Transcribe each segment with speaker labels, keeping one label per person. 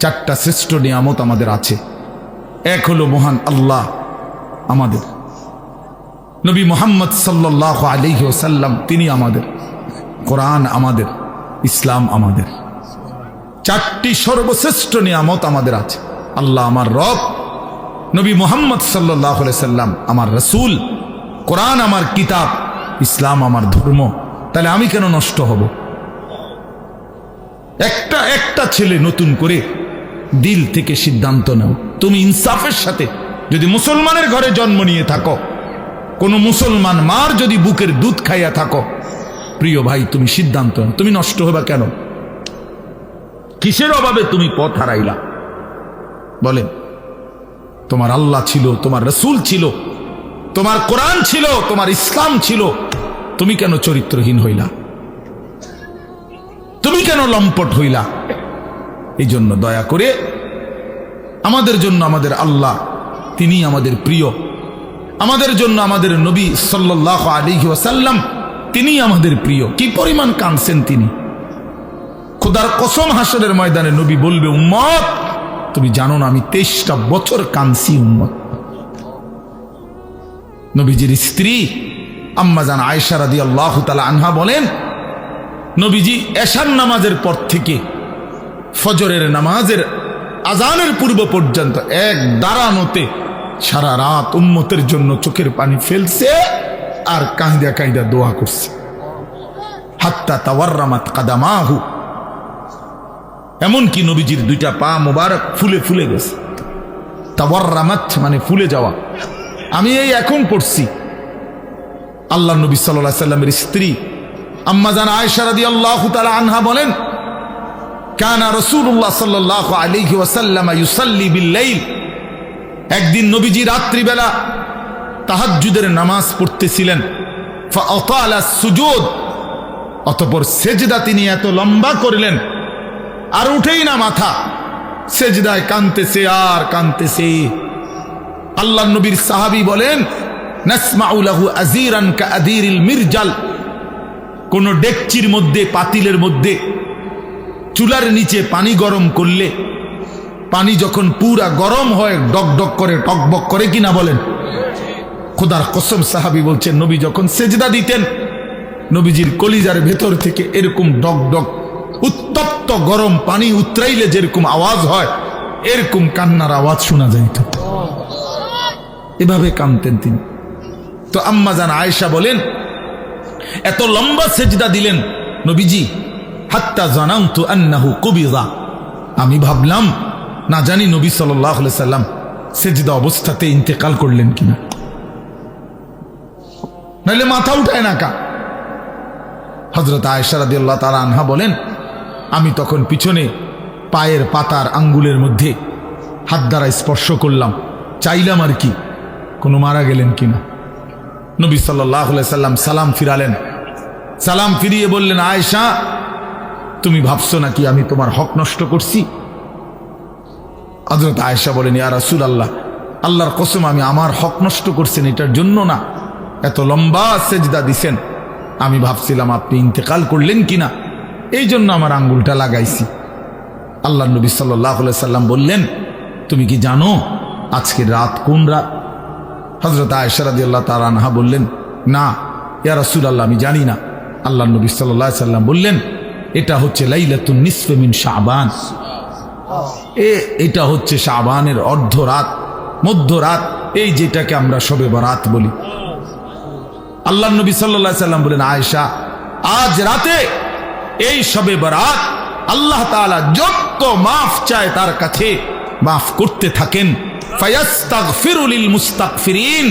Speaker 1: চারটা শ্রেষ্ঠ নিয়ামত আমাদের আছে। এক হলো মহান আল্লাহ আমাদের। নবী মোহাম্মদ সাল্লাহ আলিহি ওসাল্লাম তিনি আমাদের। কোরআন আমাদের, ইসলাম আমাদের। চারটি সর্বশ্রেষ্ঠ নিয়ামত আমাদের আছে। আল্লাহ আমার রব, নবী মোহাম্মদ সাল্লাহ সাল্লাম আমার রসুল, কোরআন আমার কিতাব, ইসলাম আমার ধর্ম। তাহলে আমি কেন নষ্ট হব? একটা একটা ছেলে নতুন করে দিল থেকে সিদ্ধান্ত নাও। তুমি ইনসাফের সাথে যদি মুসলমানের ঘরে জন্ম নিয়ে থাকো, কোনো মুসলমান মার যদি বুকের দুধ খাইয়া থাকো, প্রিয় ভাই, তুমি সিদ্ধান্ত নাও। তুমি নষ্ট হবা কেন? কিসের অভাবে তুমি পথ হারাইলা? বলেন, তোমার আল্লাহ ছিল, তোমার রসুল ছিল, তোমার কোরআন ছিল, তোমার ইসলাম ছিল, তুমি কেন চরিত্রহীন হইলা? তুমি কেন লম্পট হইলা? এই জন্য দয়া করে আমাদের জন্য আমাদের আল্লাহ, তিনি আমাদের প্রিয়। আমাদের জন্য আমাদের নবী সাল্লাহ আলী ওয়াসাল্লাম, তিনি আমাদের প্রিয়। কি পরিমাণ কাঁদছেন তিনি। খোদার কসম হাসরের ময়দানে নবী বলবে, উম্মত, তুমি জানো না আমি তেইশটা বছর কানসি উম্মত। নবীজির স্ত্রী আম্মাজান আয়সা রাদি আল্লাহ তালা আনহা বলেন, নবীজি এশার নামাজের পর থেকে ফজরের নামাজের আজানের পূর্ব পর্যন্ত এক দাঁড়ানোতে সারা রাত উম্মতের জন্য চোখের পানি ফেলছে আর কাঁদা কাঁদা দোয়া করছে। হাত্তা তাওয়ার্রামাত কাদামাহু। এমনকি নবীজির দুইটা পা মোবারক ফুলে ফুলে গেছে। তাওয়ার্রামাত মানে ফুলে যাওয়া। আমি এই এখন পড়ছি। আল্লাহ নবী সাল্লাহ সাল্লামের স্ত্রী আম্মাজান আয়সা রাদি আল্লাহ তালা আনহা বলেন কানা রসুল্লাহ সাল্লাহ আলিহি ওয়াসাল্লাম ইউসাল্লি বিল্লাইল। একদিন নবীজি রাত্রিবেলা তাহাজ্জুদের নামাজ পড়তেছিলেন। সুজুদ, অতপর সেজদা তিনি এত লম্বা করলেন, আর উঠেই না মাথা। সেজদায় কানতেছে আর কানতেছে। আল্লাহ নবীর সাহাবী বলেন নাসমাউলাহু আজিরান কা আদিরিল মিরজাল। কোন ডেকচির মধ্যে, পাতিলের মধ্যে চুলার নিচে পানি গরম করলে পানি যখন পুরা গরম হয়, ডক ডক করে টকবক করে কিনা বলেন। খোদার কসম সাহাবি বলছেন, নবী যখন সেজদা দিতেন, নবীজির কলিজার ভেতর থেকে এরকম ডক ডক, উত্তপ্ত গরম পানি উতরাইলে যেরকম আওয়াজ হয়, এরকম কান্নার আওয়াজ শোনা যাইত। এভাবে কানতেন তিনি। তো আম্মা জান আয়েশা বলেন, এত লম্বা সেজদা দিলেন নবীজি আমি ভাবলাম, না জানি নবী সাল্লাহ সাল্লাম সেজদা অবস্থাতে ইন্তেকাল করলেন কিনা। নাহলে মাথা উঠায় না কা। হজরত আয়সারাদি আল্লাহ তারা আনহা বলেন, আমি তখন পিছনে পায়ের পাতার আঙ্গুলের মধ্যে হাত দ্বারা স্পর্শ করলাম, চাইলাম আর কি, কোনো মারা গেলেন কিনা। নবী সাল্লাহ সাল্লাম সালাম ফিরালেন। সালাম ফিরিয়ে বললেন আয়সা তুমি ভাবছ নাকি আমি তোমার হক নষ্ট করছি? হজরত আয়সা বলেন, ইয়া রাসুল আল্লাহ আল্লাহর কসম, আমি আমার হক নষ্ট করছেন, এটার জন্য না। এত লম্বা সেজদা দিছেন। আমি ভাবছিলাম, আপনি ইন্তেকাল করলেন কিনা? এই জন্য আমার আঙ্গুলটা লাগাইছি। আল্লাহ নবী সাল্লাহ সাল্লাম বললেন, তুমি কি জানো আজকে রাত কোন রাত? হজরত আয়সারাদি আল্লাহ তার আনহা বললেন, না, ইয়া রাসুল আল্লাহ আমি জানি না। আল্লাহ নবী সাল্লাহ সাল্লাম বললেন এটা হচ্ছে লাইলাতুন নিসফেমিন শাহবান এ, এটা হচ্ছে শাহবানের অর্ধ রাত মধ্য রাত এই যেটাকে আমরা সবে বরাত বলি। আল্লাহ নবী সাল্লাহ সাল্লাম বলেন, আয়েশা, আজ রাতে এই সবে বরাত আল্লাহ তাআলা যত মাফ চায় তার কাছে মাফ করতে থাকেন। ফায়াস্তাগফিরুলিল মুস্তাগফিরিন।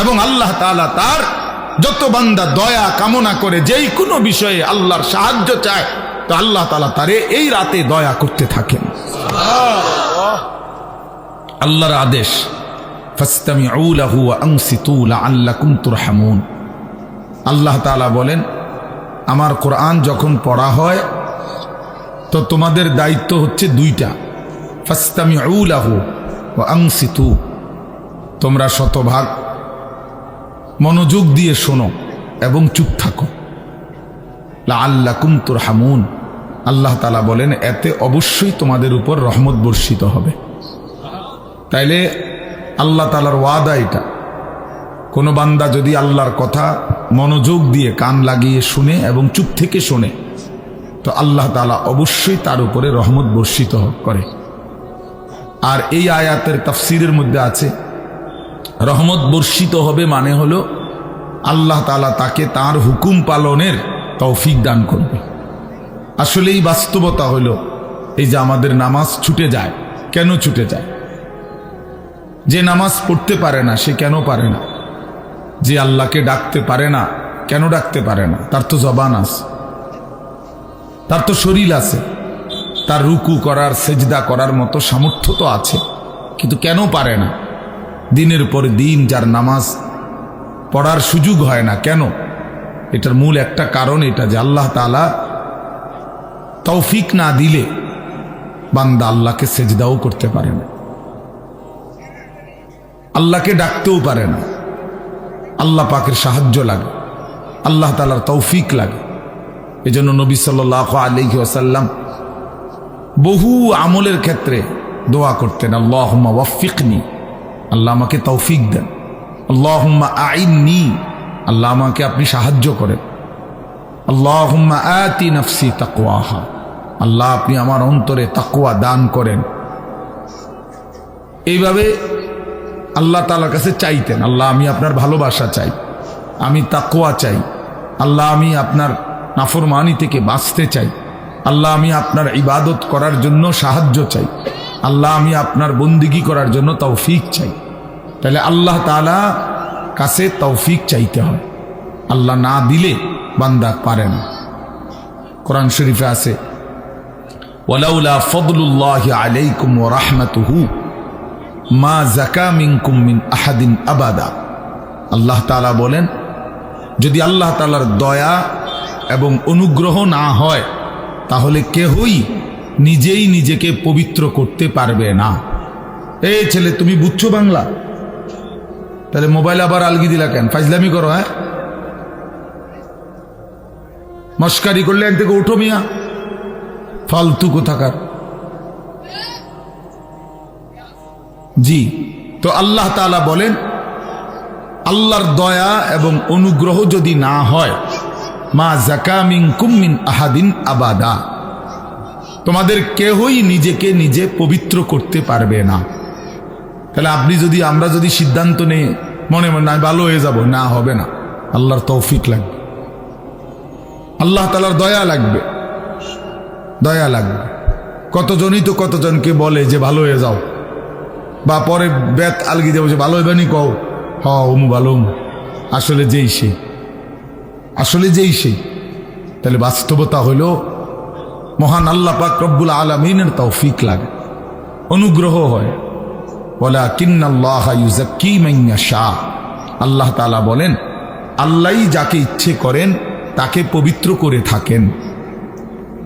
Speaker 1: এবং আল্লাহ তাআলা তার যত বান্দা দয়া কামনা করে যেই কোনো বিষয়ে আল্লাহর সাহায্য চায়, তো আল্লাহ তালা তারে এই রাতে দয়া করতে থাকেন। আল্লাহর আদেশ আল্লাহ তাআলা বলেন, আমার কোরআন যখন পড়া হয়, তো তোমাদের দায়িত্ব হচ্ছে দুইটা, ফাস্তামিউ লাহু ওয়া আনসিতু তোমরা শতভাগ মনোযোগ দিয়ে শোনো এবং চুপ থাকো। লাআল্লাকুম তুরহামুন। আল্লাহ তালা বলেন, এতে অবশ্যই তোমাদের উপর রহমত বর্ষিত হবে। তাইলে আল্লাহ তালার ওয়াদা এটা। কোনো বান্দা যদি আল্লাহর কথা মনোযোগ দিয়ে কান লাগিয়ে শুনে এবং চুপ থেকে শোনে, তো আল্লাহ তালা অবশ্যই তার উপরে রহমত বর্ষিত করে। আর এই আয়াতের তাফসিরের মধ্যে আছে রহমত বর্ষিত হবে মানে হলো আল্লাহ তালা তাকে তার হুকুম পালনের তৌফিক দান করবে। আসলে এই বাস্তবতা হলো এই যে আমাদের নামাজ ছুটে যায়। কেন ছুটে যায়? যে নামাজ পড়তে পারে না, সে কেন পারে না? যে আল্লাহকে ডাকতে পারে না, কেন ডাকতে পারে না? তার তো জবান আছে। তার তো শরীর আছে। তার রুকু করার, সেজদা করার মতো সামর্থ্য তো আছে। কিন্তু কেন পারে না? দিনের পর দিন যার নামাজ পড়ার সুযোগ হয় না। কেন? এটার মূল একটা কারণ এটা যে আল্লাহ তালা তৌফিক না দিলে বান্দা আল্লাহকে সেজদাও করতে পারে না। আল্লাহকে ডাকতেও পারে না। আল্লাহ পাকের সাহায্য লাগে। আল্লাহ তালার তৌফিক লাগে। এজন্য নবী সাল আলহি আসাল্লাম বহু আমলের ক্ষেত্রে দোয়া করতেন আল্লাহ ওয়াফিকনি আল্লাহ আমাকে তৌফিক দেন। আল্লাহ আইননি, আল্লাহ আমাকে আপনি সাহায্য করেন। আল্লাহ আতি নফসি তাকওয়াহা, আল্লাহ আপনি আমার অন্তরে তাকুয়া দান করেন। এইভাবে আল্লাহ তালার কাছে চাইতেন, আল্লাহ আমি আপনার ভালোবাসা চাই, আমি তাকুয়া চাই, আল্লাহ আমি আপনার নাফরমানি থেকে বাঁচতে চাই, আল্লাহ আমি আপনার ইবাদত করার জন্য সাহায্য চাই। আল্লাহ, আমি আপনার বন্দিগি করার জন্য তৌফিক চাই। তাহলে আল্লাহ তালা কাছে তৌফিক চাইতে হয়। আল্লাহ না দিলে বান্দা পারে না। কোরআন শরীফে আছে, ওয়ালাউলা ফদলুল্লাহ আলাইকুম ও রাহমাতুহু মা জাকা মিনকুম মিন আহাদিন আবাদা। আল্লাহ তালা বলেন, যদি আল্লাহ তালার দয়া এবং অনুগ্রহ না হয়, তাহলে কেহই নিজেই নিজেকে পবিত্র করতে পারবে না। এই ছেলে, তুমি বুঝছ বাংলা? তাহলে মোবাইল আবার আলগি দিলা কেন? ফাইজলামি করো হ্যাঁ? মস্কারি করলে এক থেকে উঠো মিয়া। ফালতু কোথাকার। জি, তো আল্লাহ তালা বলেন, আল্লাহর দয়া এবং অনুগ্রহ যদি না হয়, মা জাকামিং কুম্মিন আহাদিন আবাদা। তোমাদের কেহই নিজেকে নিজে পবিত্র করতে পারবে না। তাহলে আপনি যদি, আমরা যদি সিদ্ধান্ত নেই, মনে মনে, আমি ভালো হয়ে যাব না, হবে না। আল্লাহর তৌফিক লাগবে। আল্লাহ তালার দয়া লাগবে। দয়া লাগবে। কতজনই তো কতজনকে বলে যে, ভালো হয়ে যাও বা পরে বেত আলগি যাব যে, ভালো হইবে নি? কও হ ওমু ভালো ওমু। আসলে যেই সেই আসলে যেই সেই তাহলে বাস্তবতা হইল মহান আল্লাহ পাক রব্বুল আলমিনের তৌফিক লাগে। অনুগ্রহ হয়। বলা কিন্নাল্লাহ শাহ আল্লাহ তালা বলেন আল্লাহই যাকে ইচ্ছে করেন, তাকে পবিত্র করে থাকেন।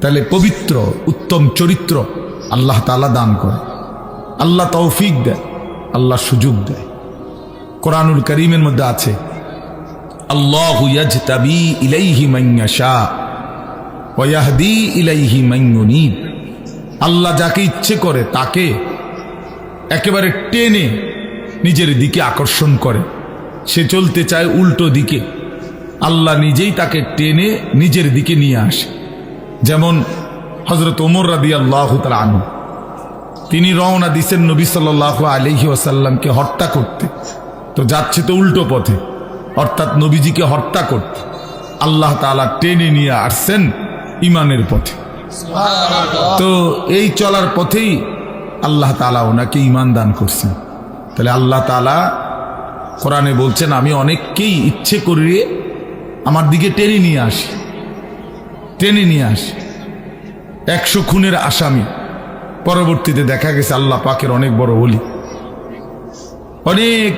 Speaker 1: তাহলে পবিত্র, উত্তম চরিত্র আল্লাহ তালা দান করে। আল্লাহ তৌফিক দেয়, আল্লাহ সুযোগ দেয়। কোরআনুল করিমের মধ্যে আছে, আল্লাহ ইলাইহি মাইয়া শাহ ওয়াহদি ইলাইহি মাইয়ুনিব আল্লাহ যাকে ইচ্ছে করে তাকে একেবারে টেনে নিজের দিকে আকর্ষণ করে। সে চলতে চায় উল্টো দিকে। আল্লাহ নিজেই তাকে টেনে নিজের দিকে নিয়ে আসে। যেমন হজরত ওমর রাদি আল্লাহ আনু তিনি রওনা দিছেন নবী সাল আলহি আসাল্লামকে হত্যা করতে। তো যাচ্ছে তো উল্টো পথে। অর্থাৎ নবীজিকে হত্যা করতে। আল্লাহ তালা টেনে নিয়ে আসছেন। ইমানের পথে। তো এই চলার পথেই আল্লাহ তালা ওনাকে ইমান দান করছেন। তাহলে আল্লাহ তালা কোরআনে বলছেন, আমি অনেককেই ইচ্ছে করিয়ে আমার দিকে টেনে নিয়ে আসি। টেনে নিয়ে আসি। একশো খুনের আসামি। পরবর্তীতে দেখা গেছে আল্লাহ পাকের অনেক বড় বলি অনেক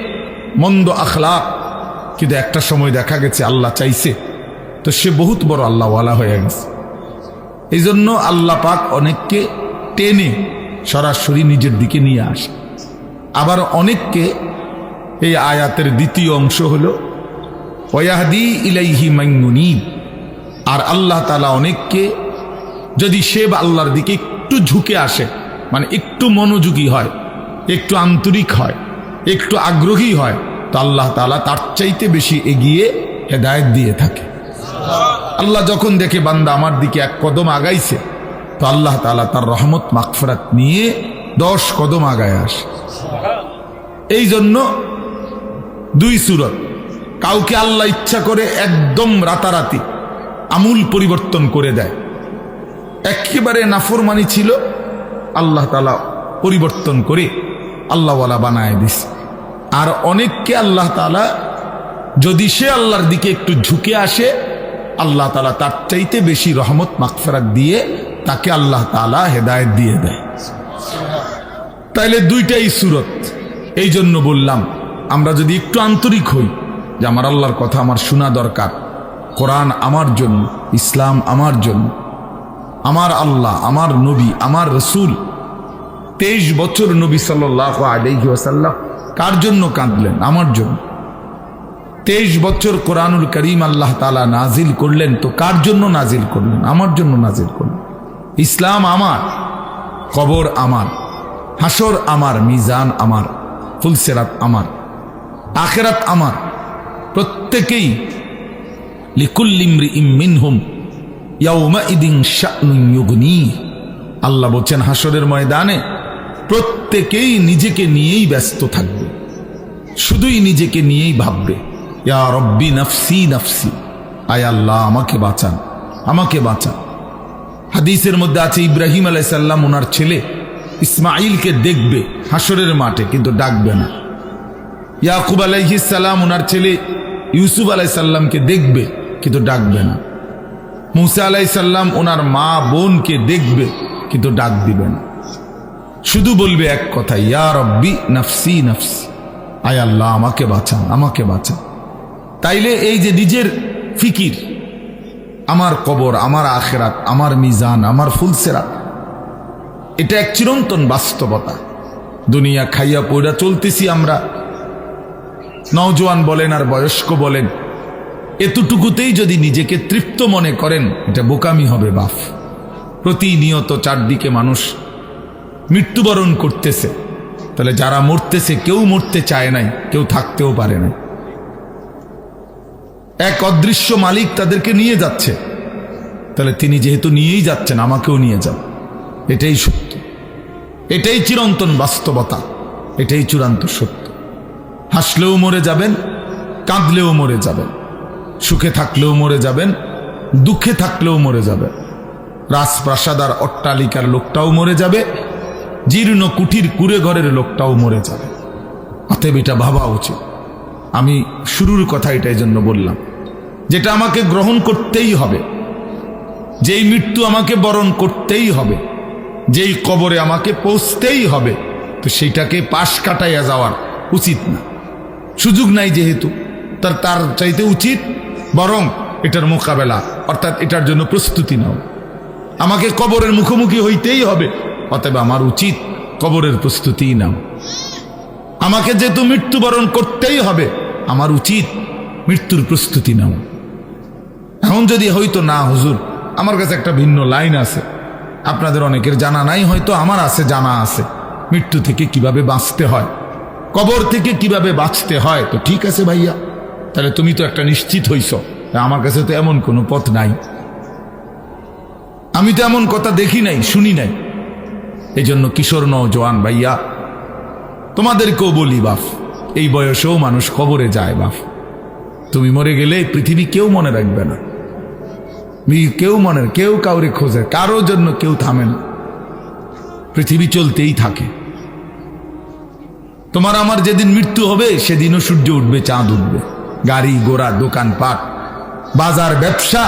Speaker 1: মন্দ আখলাক। কিন্তু একটা সময় দেখা গেছে আল্লাহ চাইছে, তো সে বহুত বড় আল্লাহওয়ালা হয়ে গেছে। এই জন্য আল্লাহ পাক অনেককে টেনে সরাসরি নিজের দিকে নিয়ে আসে। আবার অনেককে এই আয়াতের দ্বিতীয় অংশ হল, ওয়াহদি ইলাইহি মাইনুনি আর আল্লাহ তালা অনেককে যদি সে আল্লাহর দিকে একটু ঝুঁকে আসে মানে একটু মনোযোগী হয়, একটু আন্তরিক হয়, একটু আগ্রহী হয়, তো আল্লাহ তালা তার চাইতে বেশি এগিয়ে হেদায়ত দিয়ে থাকে। আল্লাহ যখন দেখে বান্দা আমার দিকে এক কদম আগাইছে, তো আল্লাহ তালা তার রহমত মাকফরাত নিয়ে দশ কদম আগায় আসে। এই জন্য দুই সুরত, কাউকে আল্লাহ ইচ্ছা করে একদম রাতারাতি আমূল পরিবর্তন করে দেয়। একেবারে নাফরমানি ছিল, আল্লাহ তালা পরিবর্তন করে আল্লাহওয়ালা বানায় দিস আর অনেককে আল্লাহ তালা যদি সে আল্লাহর দিকে একটু ঝুঁকে আসে আল্লাহ তালা তার চাইতে বেশি রহমত মাকফেরাত দিয়ে তাকে আল্লাহ তালা হেদায়ত দিয়ে দেয়। তাইলে দুইটাই সুরত। এই জন্য বললাম, আমরা যদি একটু আন্তরিক হই, যে আমার আল্লাহর কথা আমার শোনা দরকার, কোরআন আমার জন্য, ইসলাম আমার জন্য, আমার আল্লাহ, আমার নবী, আমার রসুল, তেইশ বছর নবী সাল্লাহ আলহি কার জন্য কাঁদলেন? আমার জন্য। তেইশ বছর কোরআনুল করিম আল্লাহ তালা নাজিল করলেন তো কার জন্য নাজিল করলেন? আমার জন্য নাজিল করলেন। ইসলাম আমার, কবর আমার হাসর আমার, মিজান আমার, ফুলসেরাত আমার, আখেরাত আমার। প্রত্যেকেই লিকুল্লিমরি ইমিনহুম ইয়াউমা ইদিন শাহনুগনি আল্লাহ বলছেন হাসরের ময়দানে প্রত্যেকেই নিজেকে নিয়েই ব্যস্ত থাকবে। শুধুই নিজেকে নিয়েই ভাববে। ইয়া রব্বি নফসি নফসি। আয় আল্লাহ, আমাকে বাঁচান আমাকে বাঁচান। হাদিসের মধ্যে আছে, ইব্রাহিম আলাইসাল্লাম ওনার ছেলে ইসমাইলকে দেখবে হাসরের মাঠে, কিন্তু ডাকবে না। ইয়াকুব আলাইহিসাল্লাম ওনার ছেলে ইউসুফ আলাইসাল্লামকে দেখবে, কিন্তু ডাকবে না। মুসা আলাইসাল্লাম ওনার মা বোনকে দেখবে, কিন্তু ডাক দিবে না। শুধু বলবে এক কথা ইয়া রব্বি নফসি নফসি। আয় আল্লাহ, আমাকে বাঁচান আমাকে বাঁচান। তাইলে এই যে নিজের ফিকির, আমার কবর, আমার আখেরাত, আমার মিজান, আমার ফুলসেরাত, এটা এক চিরন্তন বাস্তবতা। দুনিয়া খাইয়া পইরা চলতেছি আমরা। নওজোয়ান বলেন আর বয়স্ক বলেন, এতটুকুতেই যদি নিজেকে তৃপ্ত মনে করেন, এটা বোকামি হবে বাফ। প্রতিনিয়ত চারদিকে মানুষ মৃত্যুবরণ করতেছে। তাহলে যারা মরতেছে, কেউ মরতে চায় নাই, কেউ থাকতেও পারে নাই। এক অদৃশ্য মালিক তাদেরকে নিয়ে যাচ্ছে। তাহলে তিনি যেহেতু নিয়েই যাচ্ছেন, আমাকেও নিয়ে যান। এটাই সত্য। এটাই চিরন্তন বাস্তবতা। এটাই চূড়ান্ত সত্য। হাসলেও মরে যাবেন, কাঁদলেও মরে যাবেন। সুখে থাকলেও মরে যাবেন, দুঃখে থাকলেও মরে যাবেন। রাজপ্রাসাদ আর অট্টালিকার লোকটাও মরে যাবে, জীর্ণ কুঠির কুড়ে ঘরের লোকটাও মরে যাবে। অতএব এটা ভাবা উচিত। আমি শুরুর কথা এটাই জন্য বললাম। যেটা আমাকে গ্রহণ করতেই হবে। যেই মৃত্যু আমাকে বরণ করতেই হবে। যেই কবরে আমাকে পৌঁছতেই হবে। তো সেইটাকে পাশ কাটাইয়া যাওয়ার উচিত না। সুযোগ নাই যেহেতু, তার তার চাইতে উচিত বরং এটার মোকাবেলা, অর্থাৎ এটার জন্য প্রস্তুতি নাও। আমাকে কবরের মুখোমুখি হইতেই হবে, অতএব আমার উচিত কবরের প্রস্তুতি নাও। আমাকে যেহেতু মৃত্যুবরণ করতেই হবে আমার উচিত মৃত্যুর প্রস্তুতি নেওয়া। এখন যদি হয়তো না, হুজুর, আমার কাছে একটা ভিন্ন লাইন আছে। আপনাদের অনেকের জানা নাই, হয়তো আমার আছে, জানা আছে। মৃত্যু থেকে কীভাবে বাঁচতে হয়? কবর থেকে কীভাবে বাঁচতে হয়? তো ঠিক আছে ভাইয়া, তাহলে তুমি তো একটা নিশ্চিত হইছ। আমার কাছে তো এমন কোনো পথ নাই। আমি তো এমন কথা দেখি নাই, শুনি নাই। এই জন্য কিশোর নজওয়ান ভাইয়া, তোমাদেরকেও বলি বাফ। এই বয়সেও মানুষ কবরে যায় বাফ তুমি মরে গেলে পৃথিবী কেউ মনে রাখবে না। কেউ মনে, কেউ কাউরে খোঁজে কারোর জন্য কেউ থামে না। পৃথিবী চলতেই থাকে। তোমার আমার যেদিন মৃত্যু হবে, সেদিনও সূর্য উঠবে, চাঁদ উঠবে। গাড়ি, ঘোড়া, দোকানপাট, বাজার, ব্যবসা,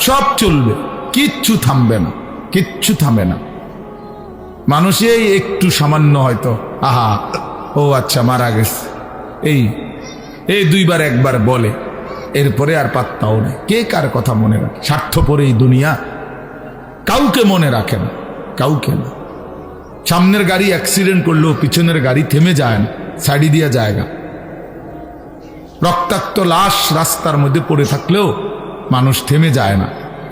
Speaker 1: সব চলবে। কিচ্ছু থামবে না, কিচ্ছু থামবে না। মানুষে একটু সামান্য হয়তো, আহা, ও আচ্ছা মারা গেছে। এই এই দুইবার একবার বলে, এরপরে আর পাত্তাও নেই। কে কার কথা মনে রাখে? স্বার্থপর এই দুনিয়া কাউকে মনে রাখে না, কাউকে না। সামনের গাড়ি অ্যাক্সিডেন্ট করলেও পিছনের গাড়ি থেমে যায় না, সাইডি দিয়া জায়গা। রক্তাক্ত লাশ রাস্তার মধ্যে পড়ে থাকলেও মানুষ থেমে যায় না।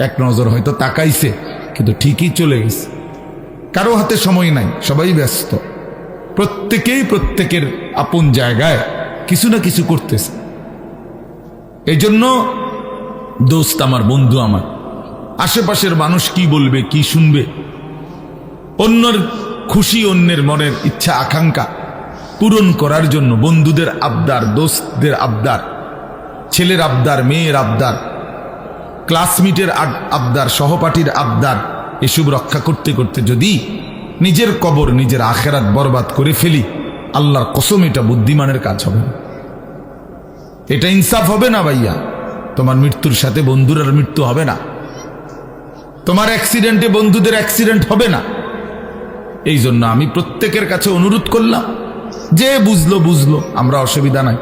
Speaker 1: এক নজর হয়তো তাকাইছে, কিন্তু ঠিকই চলে গেছে। কারও হাতে সময় নাই, সবাই ব্যস্ত। প্রত্যেকেই প্রত্যেকের আপন জায়গায় কিছু না কিছু করতেছে। এই জন্য দোস্ত আমার, বন্ধু আমার, আশেপাশের মানুষ কি বলবে, কি শুনবে? অন্যের খুশি, অন্যের মনের ইচ্ছা, আকাঙ্ক্ষা পূরণ করার জন্য বন্ধুদের আবদার দোস্তদের আবদার, ছেলের আবদার, মেয়ের আবদার, ক্লাসমেটের আবদার, সহপাঠীর আবদার, এসব রক্ষা করতে করতে যদি নিজের কবর, নিজের আখেরাত বরবাদ করে ফেলি আল্লাহর কসম, এটা বুদ্ধিমানের কাজ হবে এটা ইনসাফ হবে না ভাইয়া। তোমার মৃত্যুর সাথে বন্ধুরার মৃত্যু হবে না। তোমার অ্যাক্সিডেন্টে বন্ধুদের অ্যাক্সিডেন্ট হবে না। এই জন্য আমি প্রত্যেকের কাছে অনুরোধ করলাম, যে বুঝলো বুঝলো, আমরা অসুবিধা নাই।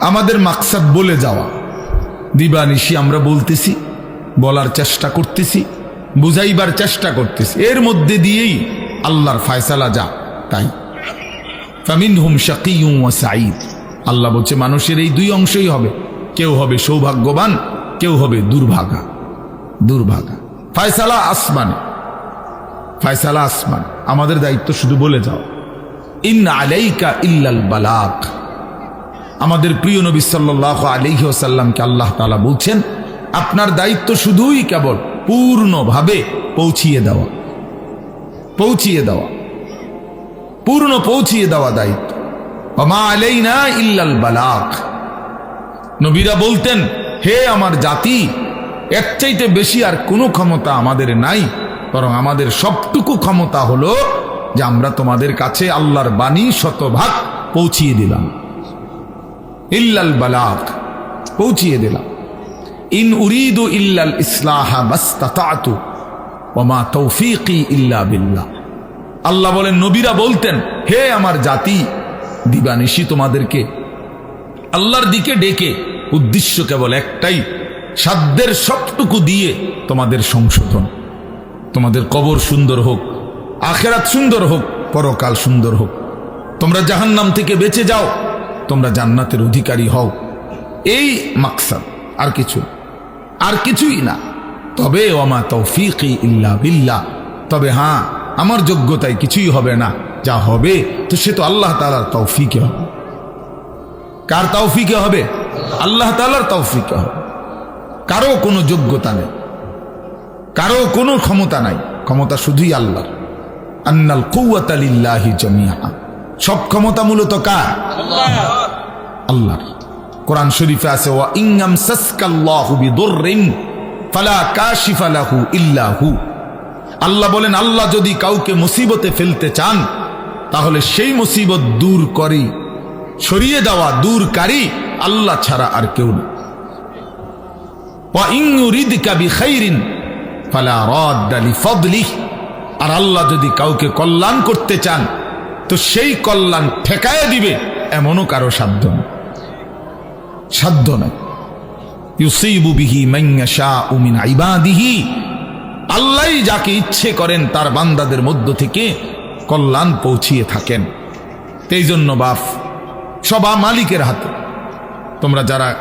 Speaker 1: আমাদের মাকসাদ বলে যাওয়া, দিবানিশি আমরা বলতেছি, বলার চেষ্টা করতেছি, বুঝাইবার চেষ্টা করতেছি। এর মধ্যে দিয়েই আল্লাহর ফায়সালা যা, তাই। ফামিন হুম শাকিউম ওয়া সাঈদ। আল্লাহ বলছে, মানুষের এই দুই অংশই হবে। কেউ হবে সৌভাগ্যবান, কেউ হবে দুর্ভাগা। দুর্ভাগা। ফায়সালা আসমানে। ফায়সালা আসমান। আমাদের দায়িত্ব শুধু বলে যাও। ইন আলাইকা ইল্লাল বালাক। আমাদের প্রিয় নবী সাল্লাহ আলহি আল্লাহ তালা বলছেন, আপনার দায়িত্ব শুধুই কেবল পূর্ণভাবে পৌঁছিয়ে দেওয়া। পৌঁছিয়ে দেওয়া। পূর্ণ পৌঁছিয়ে দেওয়া দায়িত্ব। মা আলাইনা ইল্লাল বালাক। নবীরা বলতেন, হে আমার জাতি, এর চাইতে বেশি আর কোনো ক্ষমতা আমাদের নাই, বরং আমাদের সবটুকু ক্ষমতা হলো যে আমরা তোমাদের কাছে আল্লাহর বাণী শতভাগ পৌঁছিয়ে দিলাম। ইল্লাল বালাক, পৌঁছিয়ে দিলাম। ইন উরিদু ইল্লাল ইসলাহা বাস্তাতাতু ওমা তৌফিকি ইল্লা বিল্লাহ। আল্লাহ বলেন, নবীরা বলতেন, হে আমার জাতি, দিবানিশি তোমাদেরকে। আল্লাহর দিকে ডেকে উদ্দেশ্য কেবল একটাই, সাধ্যের সবটুকু দিয়ে তোমাদের সংশোধন। তোমাদের কবর সুন্দর হোক, আখেরাত সুন্দর হোক, পরকাল সুন্দর হোক। তোমরা জাহান্নাম থেকে বেঁচে যাও, তোমরা জান্নাতের অধিকারী হও। এই মাকসাদ, আর কিছু, আর কিছুই না। তবে ওমা তৌফিক ইল্লা বিল্লাহ। তবে হ্যাঁ আমার যোগ্যতায় কিছুই হবে না। যা হবে, তো সে তো আল্লাহ তালার তৌফিকে হবে। কার তৌফিকে হবে? আল্লাহ তালার তৌফিকে হবে। কারও কোনো যোগ্যতা নেই। কারও কোনো ক্ষমতা নাই। ক্ষমতা শুধুই আল্লাহ আন্নাল কৌয়াতালিল্লাহি জমিয়া সব ক্ষমতা মূলত কার? আল্লাহর। কোরআন শরীফে আছে, ওয়া ইংগাম সাসকাল্লাহু বিদুররিন, ফালা কাশিফা লাহু ইল্লা হু। আল্লাহ বলেন, আল্লাহ যদি কাউকে মুসিবতে ফেলতে চান, তাহলে সেই মুসিবত দূর করি, সরিয়ে দেওয়া দূরকারী আল্লাহ ছাড়া আর কেউ লিফাদলিহি। আর আল্লাহ যদি কাউকে কল্যাণ করতে চান, তো সেই কল্যাণ ঠেকায় দিবে এমনও কারও সাধ্য নেই। সাধ্য নাই। ইউসিবু বিহি মাইয়াশা উমিন আইবাদিহি আল্লাহ যাকে ইচ্ছে করেন তার বান্দাদের মধ্য থেকে কল্যাণ পৌঁছিয়ে থাকেন। এই জন্য বাপ, সবা মালিকের হাতে তোমরা যারা,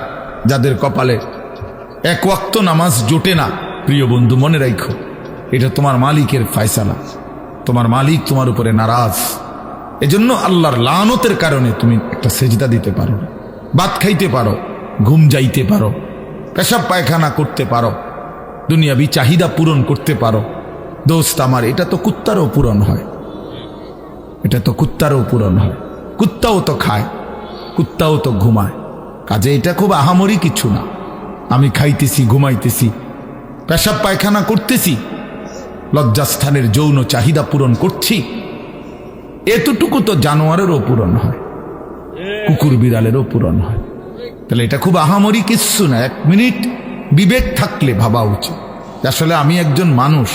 Speaker 1: যাদের কপালে এক ওয়াক্ত নামাজ জোটে না, প্রিয় বন্ধু, মনে রাখো এটা তোমার মালিকের ফায়সালা। তোমার মালিক তোমার উপরে নারাজ। এজন্য আল্লাহর লানতের কারণে তুমি একটা সেজদা দিতে পারো, ভাত খাইতে পারো, ঘুম যাইতে পারো পেশাব পায়খানা করতে পারো দুনিয়াবি চাহিদা পূরণ করতে পারো। দোস্ত আমার, এটা তো কুত্তারও পূরণ হয়। এটা তো কুত্তারও পূরণ হয়। কুত্তাও তো খায়, কুত্তাও তো ঘুমায়। কাজে এটা খুব আহামরি কিছু না। আমি খাইতেছি, ঘুমাইতেছি, পেশাব পায়খানা করতেছি, লজ্জাস্থানের যৌন চাহিদা পূরণ করছি। এতটুকু তো জানোয়ারেরও পূরণ হয়, কুকুর বিড়ালেরও পূরণ হয়। তাহলে এটা খুব আহামরি কিচ্ছু না। এক মিনিট বিবেক থাকলে ভাবা উচিত। আসলে আমি একজন মানুষ,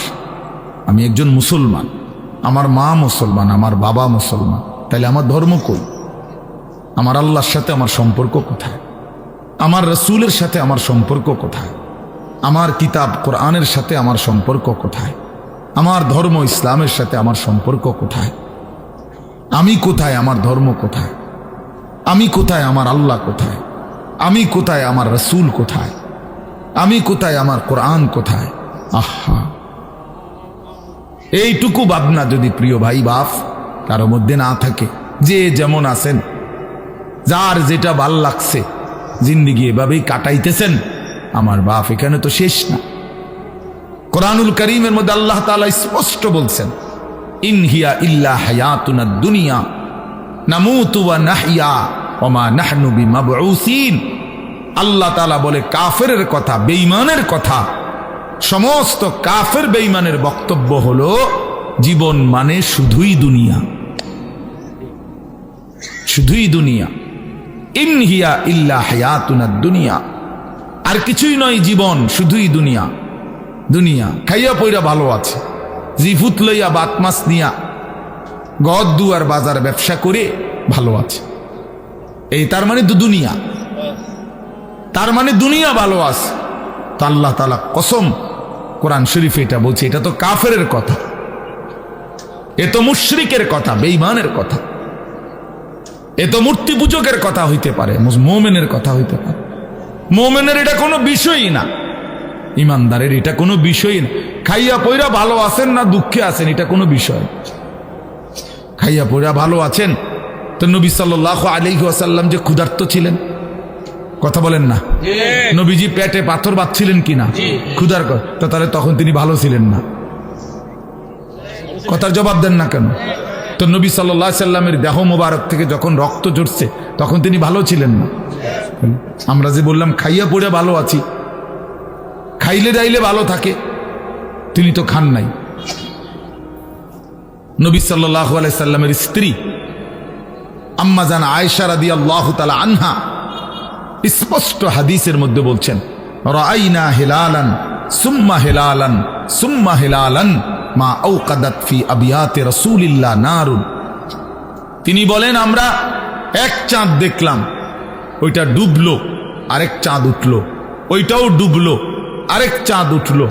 Speaker 1: আমি একজন মুসলমান। আমার মা মুসলমান, আমার বাবা মুসলমান। তাহলে আমার ধর্ম কই? আমার আল্লাহর সাথে আমার সম্পর্ক কোথায়? আমার রসুলের সাথে আমার সম্পর্ক কোথায়? আমার কিতাব কোরআনের সাথে আমার সম্পর্ক কোথায়? আমার ধর্ম ইসলামের সাথে আমার সম্পর্ক কোথায়? আমি কোথায় আমার ধর্ম কোথায়? আমি কোথায় আমার আল্লাহ কোথায়? আমি কোথায় আমার রসুল কোথায়? আমি কোথায়? আমার কোরআন কোথায়? আহা। এইটুকু ভাবনা যদি প্রিয় ভাই বাপ কারও মধ্যে না থাকে, যে যেমন আছেন, যার যেটা ভালো লাগছে, জিন্দিগি এভাবেই কাটাইতেছেন, আমার বাপ এখানে তো শেষ না। কোরআনুল করিমের মধ্যে আল্লাহ তাআলা স্পষ্ট বলছেন ইনহিয়া ইল্লা হায়াতুনা দুনিয়া, নামুতু ওয়া নাহইয়া ওয়া মা নাহনু বিমাবউসিন। আল্লাহ তাআলা বলে কাফেরের কথা বেইমানের কথা। সমস্ত কাফের বেইমানের বক্তব্য হলো, জীবন মানে শুধুই দুনিয়া। শুধুই দুনিয়া। ইনহিয়া ইল্লা হায়াতুনা দুনিয়া। আর কিছুই নয় জীবন, শুধুই দুনিয়া। দুনিয়া। খাইয়া পইরা ভালো আছে। জিফুত লইয়া বাত মাছ নিয়া গদ দুয়ার বাজার ব্যবসা করে ভালো আছে। এই তার মানে তো দুনিয়া। তার মানে দুনিয়া ভালো আছে। তা আল্লাহ তালা কসম কোরআন শরীফ এটা বলছে, এটা তো কাফের কথা। এ তো মুশরিকের কথা বেইমানের কথা। এ তো মূর্তি পূজকের কথা হইতে পারে মোমেনের কথা হইতে পারে। মোমেনের এটা কোনো বিষয়ই না। ইমানদারের এটা কোনো বিষয়ই না। খাইয়া পইরা ভালো আছেন না দুঃখে আছেন, এটা কোনো বিষয় খাইয়া পইরা ভালো আছেন, তো নবী সাল্লাহ আলহি আসাল্লাম যে ক্ষুধার্ত ছিলেন কথা বলেন না। নবীজি পেটে পাথর বাঁধছিলেন কিনা? ক্ষুধার ক- তো তাহলে তখন তিনি ভালো ছিলেন না। কথার জবাব দেন না কেন? তো নবী সাল্লাহ সাল্লামের দেহ মোবারক থেকে যখন রক্ত জড়ছে তখন তিনি ভালো ছিলেন না। আমরা যে বললাম খাইয়া পড়ে ভালো আছি। খাইলে দাইলে ভালো থাকে। তিনি তো খান নাই। নবী সাল্লাহ আলাই সাল্লামের স্ত্রী আম্মা জান আয়েশা রাদি আল্লাহ তালা আনহা স্পষ্ট হাদিসের মধ্যে বলছেন রাইনা হেলালান সুম্মা হেলালান সুম্মা হেলালান মা আউকাদাত ফি আবিয়াতে রসুলিল্লাহ নারুন। তিনি বলেন আমরা এক চাঁদ দেখলাম ওইটা ডুবলো আরেক চাঁদ উঠল ওইটাও ডুবলো আরেক চাঁদ উঠল।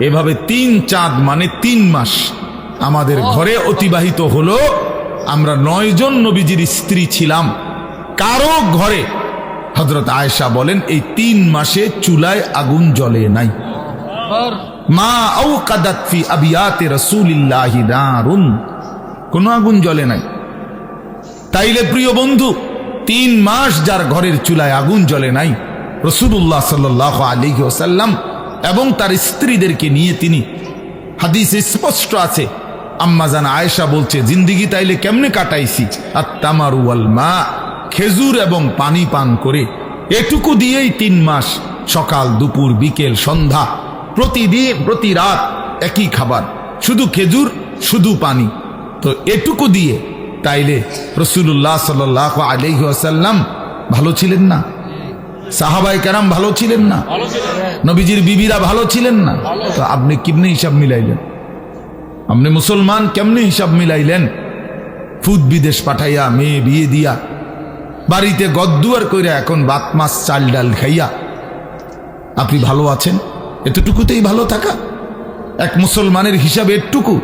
Speaker 1: এভাবে তিন চাঁদ মানে তিন মাস। আমাদের ঘরে অতিবাহিত হলো আমরা নয়জন নবীজির স্ত্রী ছিলাম। কারও ঘরে হজরত আয়েশা বলেন, এই তিন মাসে চুলায় আগুন জ্বলে নাই। মা আউ কাদাতফি আবিয়াতে রসুলিল্লাহি নারুন কোনো আগুন জ্বলে নাই। তাইলে প্রিয় বন্ধু, তিন মাস যার ঘরের চুলায় আগুন জ্বলে নাই রসুল্লাহ সাল্লাহ আলী ওসাল্লাম এবং তার স্ত্রীদেরকে নিয়ে তিনি, হাদিস স্পষ্ট আছে। আম্মাজান আয়েশা বলছে, জিন্দিগি তাইলে কেমনে কাটাইছি? আর তামারু আল মা। খেজুর এবং পানি পান করে এটুকু দিয়েই তিন মাস সকাল দুপুর বিকেল সন্ধ্যা প্রতিদিন প্রতি রাত একই খাবার শুধু খেজুর শুধু পানি। তো এটুকু দিয়ে তাইলে রসুল্লাহ সাল আলহি আসাল্লাম ভালো ছিলেন না? সাহাবাই কারাম ভালো ছিলেন না? নবীজির বিবিরা ভালো ছিলেন না? তো আপনি কেমনে হিসাব মিলাইলেন? আপনি মুসলমান কেমনে হিসাব মিলাইলেন? ফুদ বিদেশ পাঠাইয়া মেয়ে বিয়ে দিয়া বাড়িতে গদ্দুয়ার কইরা এখন বাত মাছ, চাল ডাল খাইয়া। আপনি ভালো আছেন? এতটুকুতেই ভালো থাকা? এক মুসলমানের হিসাব এটুকু?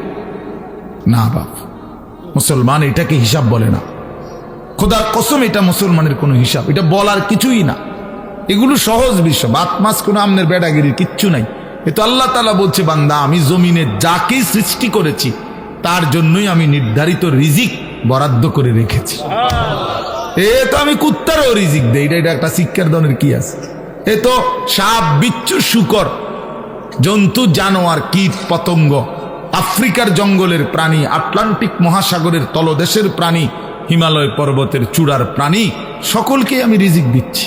Speaker 1: না বাপ, মুসলমান এটাকে হিসাব বলে না। খোদার কসম, এটা মুসলমানের কোনো হিসাব। এটা বলার কিছুই না। এগুলো সহজ বিষয় বাত মাস কোনো আমনের বেড়াগিরির কিচ্ছু নাই। এ তো আল্লাহ তালা বলছে, বান্দা, আমি জমিনে যাকে সৃষ্টি করেছি, তার জন্যই আমি নির্ধারিত রিজিক বরাদ্দ করে রেখেছি। এ তো আমি কুত্তারও রিজিক দেই, এটা এটা একটা শিক্ষার দনের কি আছে? এ তো সাপ, বিচ্ছু, শুকর, জন্তু, জানোয়ার, কীট, পতঙ্গ, আফ্রিকার জঙ্গলের প্রাণী, আটলান্টিক মহাসাগরের তলদেশের প্রাণী, হিমালয় পর্বতের চূড়ার প্রাণী সকলকে আমি রিজিক দিচ্ছি।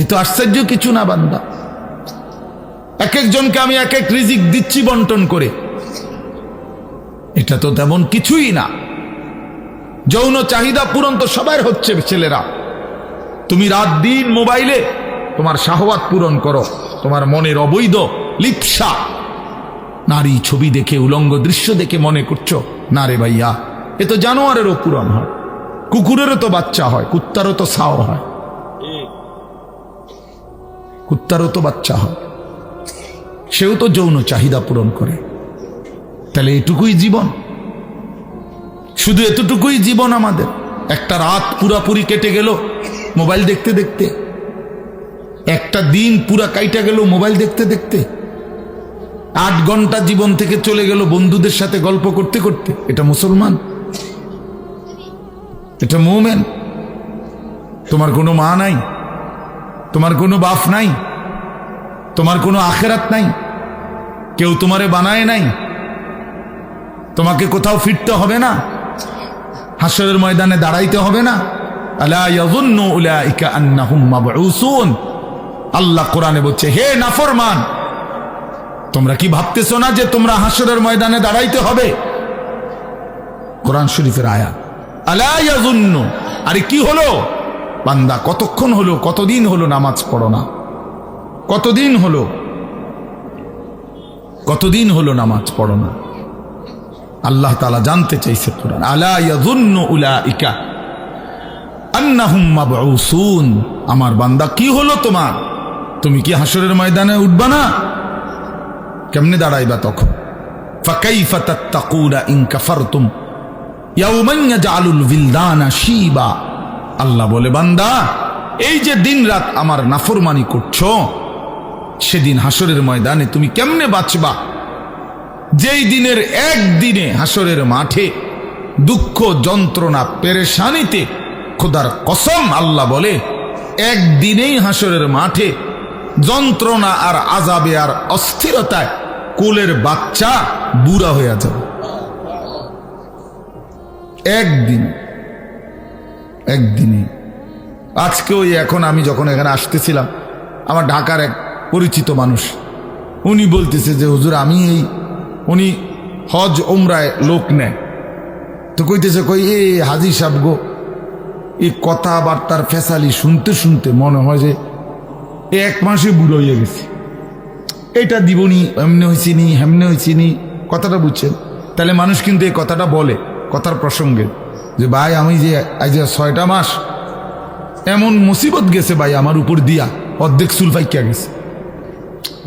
Speaker 1: এ তো আশ্চর্য কিছু না বান্দা। এক একজনকে আমি এক এক রিজিক দিচ্ছি বন্টন করে। এটা তো তেমন কিছুই না। যৌন চাহিদা পূরণ তো সবাই হচ্ছে, ছেলেরা। তুমি রাত দিন মোবাইলে তোমার শাহওয়াত পূরণ করো, তোমার মনের অবৈধ লিপসা। নারী ছবি দেখে, উলঙ্গ দৃশ্য দেখে মনে করছ, না রে ভাইয়া, এ তো জানোয়ারেরও পূরণ হয়, কুকুরেরও তো বাচ্চা হয়, কুত্তারও তো সাও হয়। কুত্তারও তো বাচ্চা হয়। সেও তো যৌন চাহিদা পূরণ করে। তাহলে এটুকুই জীবন। শুধু এতটুকুই জীবন আমাদের। একটা রাত পুরাপুরি কেটে গেল মোবাইল দেখতে দেখতে। একটা দিন পুরা কাইটা গেল মোবাইল দেখতে দেখতে। আট ঘণ্টা জীবন থেকে চলে গেল বন্ধুদের সাথে গল্প করতে করতে। এটা মুসলমান? এটা মুমেন? তোমার কোনো মা নাই? তোমার কোনো বাপ নাই? তোমার কোনো আখেরাত নাই? কেউ তোমারে বানায় নাই? তোমাকে কোথাও ফিরতে হবে না? হাসরের ময়দানে দাঁড়াইতে হবে না। আল্লাহ কোরআনে বলছে, হে নাফরমান, তোমরা কি ভাবতেছো না যে তোমরা হাসরের ময়দানে দাঁড়াইতে হবে? কোরআন শরীফের আয়াত আলা ইয়াযুন্নু আরে কি হলো? বান্দা, কতক্ষণ হলো? কতদিন হলো নামাজ পড়ো না? কতদিন হলো? কতদিন হলো নামাজ পড়ো না? আল্লাহ তালা জানতে চাইছে কোরআন। আলা আন্নাহুম আমার বান্দা, কি হলো তোমার? তুমি কি হাসরের ময়দানে উঠবা না? কেমনে দাঁড়াইবা তখন? আল্লাহ বলে, বান্দা, এই যে দিন রাত আমার নাফরমানি করছ, সেদিন হাসরের ময়দানে তুমি কেমনে বাঁচবা? যেই দিনের একদিনে হাসরের মাঠে দুঃখ যন্ত্রণা পেরেশানিতে খোদার কসম আল্লাহ বলে, একদিনেই হাসরের মাঠে যন্ত্রণা আর আজাবে আর অস্থিরতায় কোলের বাচ্চা বুড়া হয়ে যাবে। একদিন, একদিনে। আজকে ওই এখন আমি যখন এখানে আসতেছিলাম, আমার ঢাকার এক পরিচিত মানুষ, উনি বলতেছে যে, হুজুর, আমি এই উনি হজ ওমরায় লোক নেয়। তো কইতেছে কই, এ হাজি সাহেব গো, এই কথাবার্তার ফেসালি শুনতে শুনতে মনে হয় যে এক মাসে বুড়ো হয়ে গেছে। এটা দিবনি, এমনি হয়েছি নি, হেমনে হয়েছি নি, কথাটা বুঝছেন? তাহলে মানুষ কিন্তু এই কথাটা বলে, কথার প্রসঙ্গে যে, ভাই, আমি যে আজ ছয়টা মাস এমন মুসিবত গেছে ভাই আমার উপর দিয়া, অর্ধেক চুল ফাইকিয়া গেছে।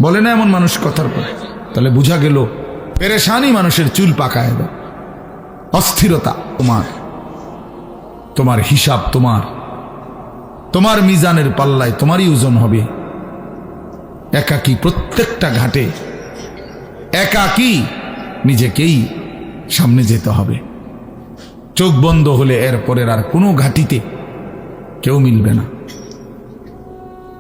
Speaker 1: বলে না এমন মানুষ কথার পর। তাহলে বুঝা গেল পেরেশানি মানুষের চুল পাকায় দেয়। অস্থিরতা তোমার। তোমার হিসাব তোমার। তোমার মিজানের পাল্লায় তোমারই ওজন হবে। একাকি প্রত্যেকটা ঘাটে একাকি নিজেকেই সামনে যেতে হবে। চোখ বন্ধ হলে এরপরের আর কোনো ঘাটিতে কেউ মিলবে না।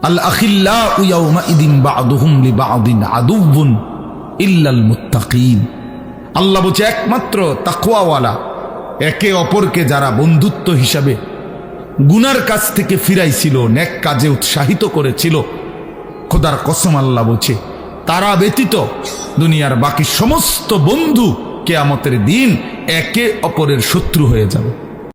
Speaker 1: আল আখিল্লা উয়াউমা ইদিন বাদুহুম লি বাদিন আদুবুন ইল্লাল মুত্তাকিন। আল্লাহ বলছে, একমাত্র তাকওয়াওয়ালা, একে অপরকে যারা বন্ধুত্ব হিসাবে গুনার কাছ থেকে ফিরাইছিল, নেক কাজে উৎসাহিত করেছিল, খোদার কসম আল্লাহ বলছে, তারা ব্যতীত দুনিয়ার বাকি সমস্ত বন্ধু কেয়ামতের দিন একে অপরের শত্রু হয়ে যাবে।